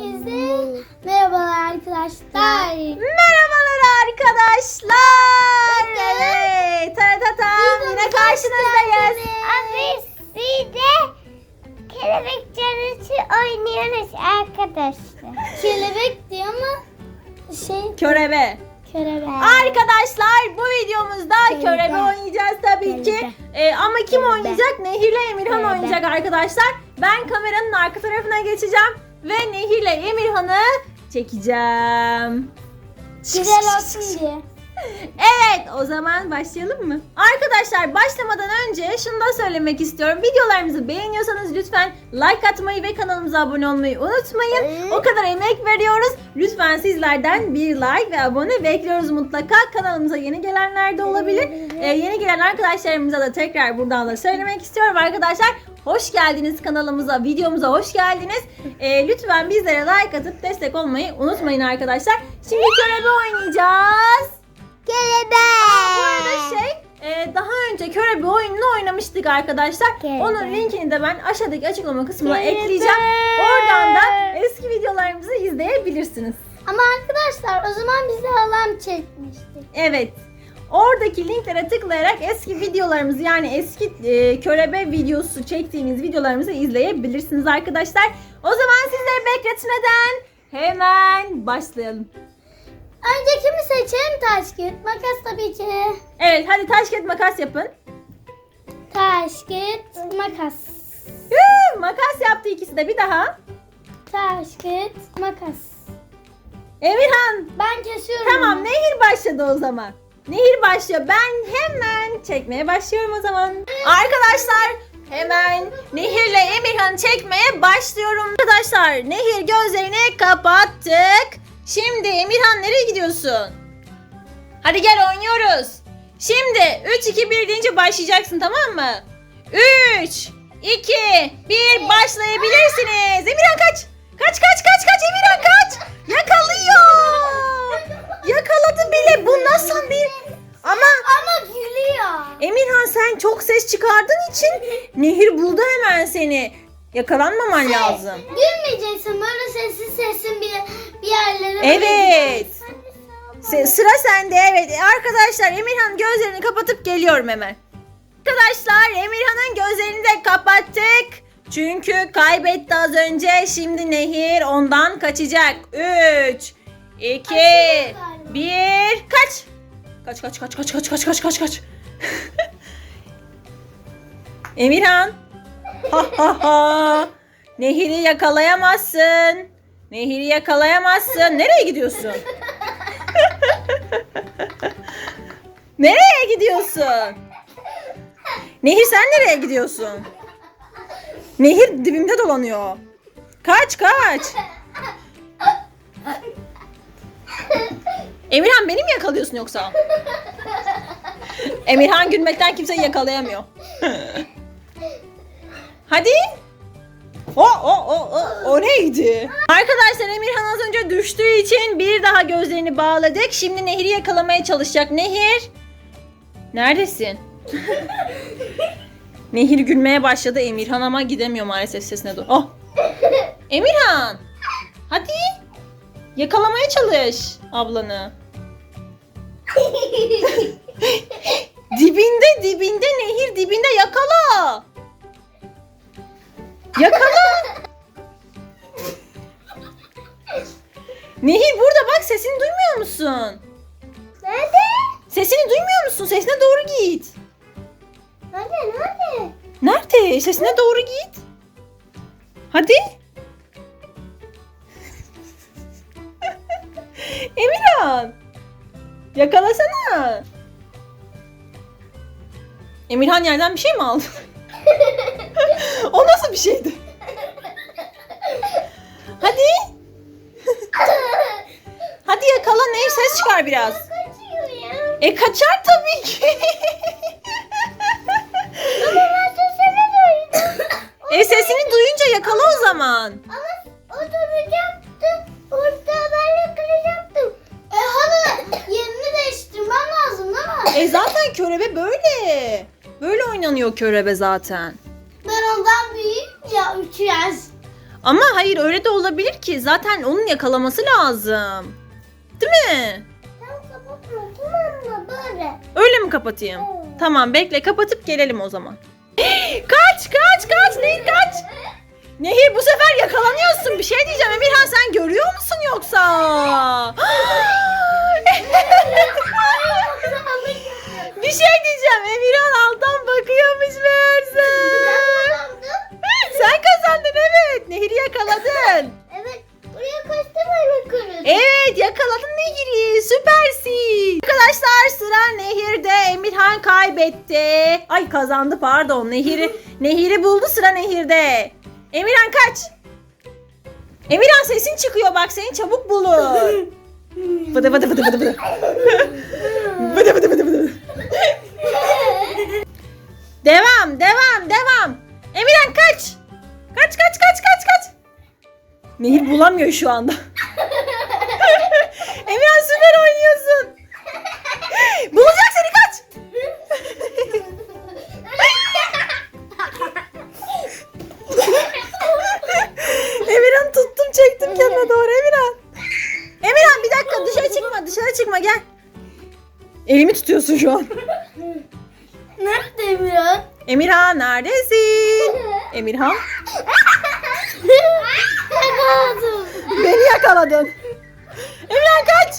Herkese merhabalar arkadaşlar. Merhabalar arkadaşlar. Evet. Taratatam yine karşınızdayız. Abi size kelebek canısı oynuyoruz arkadaşlar. Kelebek diyor ama şey Körebe. kelebek. Arkadaşlar bu videomuzda Körebe. körebe oynayacağız tabii ki. Körebe. Ee, ama kim Körebe. oynayacak? Nehir'le Emirhan Körebe. oynayacak arkadaşlar. Ben kameranın arka tarafına geçeceğim ve Nehir'le Emirhan'ı çekeceğim. Güzel olsun diye. Evet o zaman başlayalım mı? Arkadaşlar başlamadan önce şunu da söylemek istiyorum. Videolarımızı beğeniyorsanız lütfen like atmayı ve kanalımıza abone olmayı unutmayın. O kadar emek veriyoruz. Lütfen sizlerden bir like ve abone bekliyoruz mutlaka. Kanalımıza yeni gelenler de olabilir. Ee, yeni gelen arkadaşlarımıza da tekrar buradan da söylemek istiyorum arkadaşlar. Hoş geldiniz kanalımıza, videomuza hoş geldiniz. Ee, lütfen bizlere like atıp destek olmayı unutmayın arkadaşlar. Şimdi körebe oynayacağız. Bu arada şey e, daha önce körebe oyununu oynamıştık arkadaşlar. Körebe. Onun linkini de ben aşağıdaki açıklama kısmına Körebe. ekleyeceğim. Oradan da eski videolarımızı izleyebilirsiniz. Ama arkadaşlar o zaman bize halam çekmişti. Evet. Oradaki linklere tıklayarak eski videolarımızı yani eski e, körebe videosu çektiğimiz videolarımızı izleyebilirsiniz arkadaşlar. O zaman sizleri bekletmeden hemen başlayalım. Önce kimi seçelim? Taş, kağıt, makas tabii ki. Evet hadi taş kağıt makas yapın. Taş, kağıt, makas. Huu, makas yaptı ikisi de bir daha. Taş, kağıt, makas. Emirhan Ben kesiyorum. Tamam Nehir başladı o zaman. Nehir başlıyor. Ben hemen çekmeye başlıyorum o zaman. Arkadaşlar hemen Nehir'le Emirhan'ı çekmeye başlıyorum. Arkadaşlar Nehir gözlerini kapattık. Şimdi Emirhan nereye gidiyorsun? Hadi gel oynuyoruz. Şimdi 3 2 1 deyince başlayacaksın tamam mı? 3 2 1 başlayabilirsiniz. Emirhan kaç. Kaç kaç kaç kaç Emirhan kaç. Yakalıyor. İçin Nehir buldu hemen seni. Yakalanmaman lazım. Gülmeyeceksin böyle sessiz sessin bir, bir yerlere. Evet. Se- sıra sende evet. Arkadaşlar Emirhan gözlerini kapatıp geliyorum hemen. Arkadaşlar Emirhan'ın gözlerini de kapattık. Çünkü kaybetti az önce. Şimdi Nehir ondan kaçacak. 3 2 1 kaç. Kaç kaç kaç kaç kaç kaç kaç kaç kaç. Emirhan. Ha ha ha. Nehir'i yakalayamazsın. Nehir'i yakalayamazsın. Nereye gidiyorsun? nereye gidiyorsun? Nehir sen nereye gidiyorsun? Nehir dibimde dolanıyor. Kaç kaç. Emirhan beni mi yakalıyorsun yoksa? Emirhan gülmekten kimseyi yakalayamıyor. Hadi. O o o o o neydi? Arkadaşlar Emirhan az önce düştüğü için bir daha gözlerini bağladık. Şimdi Nehir'i yakalamaya çalışacak. Nehir. Neredesin? Nehir gülmeye başladı Emirhan ama gidemiyor maalesef sesine doğru. Oh. Emirhan. Hadi. Yakalamaya çalış ablanı. Dibinde dibinde nehir dibinde yakala. Yakala. Nehir burada bak sesini duymuyor musun? Nerede? Sesini duymuyor musun? Sesine doğru git. Nerede? Nerede? Nerede? Sesine doğru git. Hadi. Emirhan. Yakalasana. Emirhan yerden bir şey mi aldı? o nasıl bir şeydi? Hadi. Hadi yakala ne ses çıkar biraz. Kaçıyor ya. E kaçar tabii ki. E sesini duyunca yakala o zaman. Ama o duracaktı. Orada ben yakalayacaktım. E hala yerini değiştirmem lazım değil mi? E zaten körebe böyle. Böyle oynanıyor körebe zaten. Ya 3 yaş. Ama hayır öyle de olabilir ki. Zaten onun yakalaması lazım. Değil mi? Sen kapatma tamam mı böyle? Öyle mi kapatayım? Tamam bekle kapatıp gelelim o zaman. kaç kaç kaç Nehir kaç. Nehir bu sefer yakalanıyorsun. Bir şey diyeceğim Emirhan sen görüyor musun yoksa? Arkadaşlar sıra Nehir'de. Emirhan kaybetti. Ay kazandı pardon. Nehir'i Nehir'i buldu sıra Nehir'de. Emirhan kaç. Emirhan sesin çıkıyor bak seni çabuk bulur. Bıdı bıdı bıdı bıdı bıdı. Bıdı bıdı bıdı bıdı. Devam devam devam. Emirhan kaç. Kaç kaç kaç kaç kaç. Nehir bulamıyor şu anda. Emirhan süper oynuyorsun. Bulacak seni kaç. Emirhan tuttum çektim kendime doğru Emirhan. Emirhan bir dakika dışarı çıkma dışarı çıkma gel. Elimi tutuyorsun şu an. Nerede Emirhan? Emirhan neredesin? Emirhan beni yakaladın. Emirhan kaç.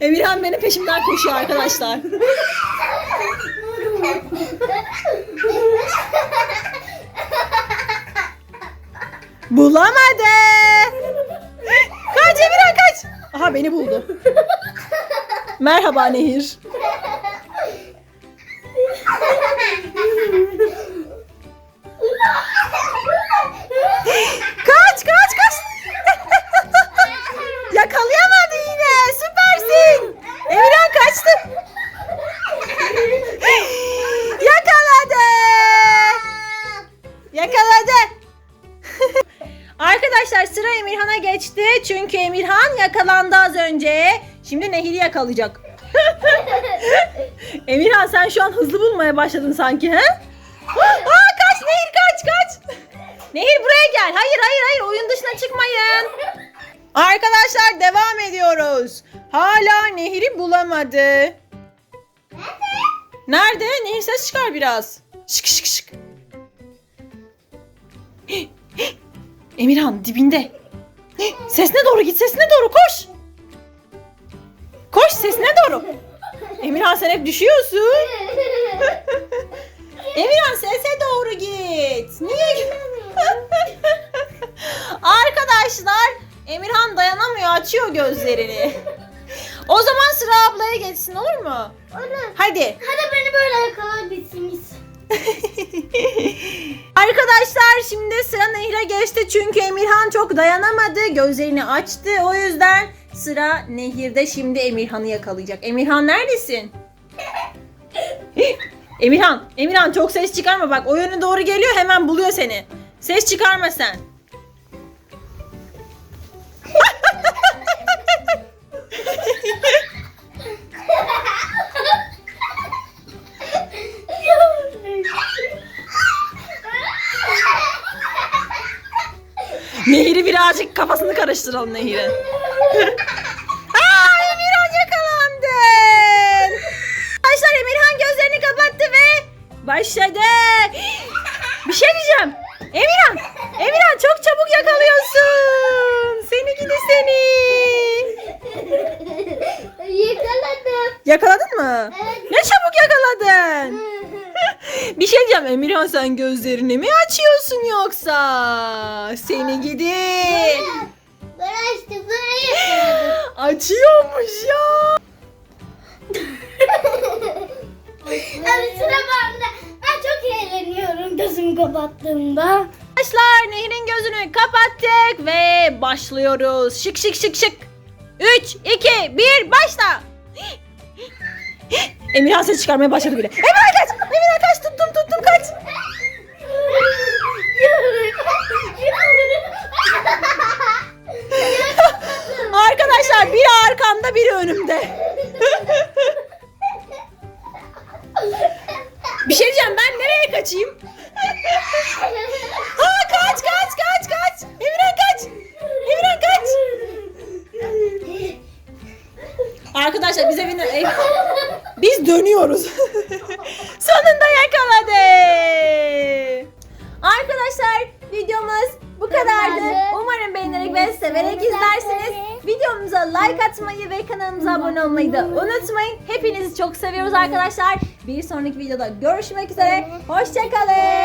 Emirhan benim peşimden koşuyor arkadaşlar. Bulamadı. Kaç Emirhan kaç. Aha beni buldu. Merhaba Nehir. Arkadaşlar sıra Emirhan'a geçti. Çünkü Emirhan yakalandı az önce. Şimdi Nehir'i yakalayacak. Emirhan sen şu an hızlı bulmaya başladın sanki he? Aa kaç Nehir kaç kaç. Nehir buraya gel. Hayır hayır hayır oyun dışına çıkmayın. Arkadaşlar devam ediyoruz. Hala Nehir'i bulamadı. Nerede? Nehir ses çıkar biraz. Şık şık şık. Emirhan dibinde. Sesine doğru git sesine doğru koş. Koş sesine doğru. Emirhan sen hep düşüyorsun. Emirhan sese doğru git. Niye? Arkadaşlar Emirhan dayanamıyor açıyor gözlerini. O zaman sıra ablaya geçsin olur mu? Olur. Hadi. Hadi beni böyle yakala bitsin. Arkadaşlar şimdi sıra Nehir'e geçti çünkü Emirhan çok dayanamadı. Gözlerini açtı. O yüzden sıra Nehir'de şimdi Emirhan'ı yakalayacak. Emirhan neredesin? Emirhan, Emirhan çok ses çıkarma bak. O yöne doğru geliyor hemen buluyor seni. Ses çıkarma sen. kafasını karıştıralım Nehir'e. Bir şey diyeceğim Emirhan sen gözlerini mi açıyorsun yoksa? Seni gidi. Böyle açtım böyle yakaladım. Açıyormuş ya. Abi sıra bende. Ben çok eğleniyorum gözümü kapattığımda. Arkadaşlar Nehir'in gözünü kapattık ve başlıyoruz. Şık şık şık şık. 3, 2, 1 başla. Emirhan ses çıkarmaya başladı bile. Emirhan kaç. Emirhan kaç tuttum tuttum kaç. Arkadaşlar biri arkamda biri önümde. Bir şey diyeceğim ben nereye kaçayım? ha kaç kaç kaç kaç. Emirhan kaç. Emirhan kaç. Arkadaşlar biz evine biz dönüyoruz. Like atmayı ve kanalımıza abone olmayı da unutmayın. Hepinizi çok seviyoruz arkadaşlar. Bir sonraki videoda görüşmek üzere. Hoşçakalın.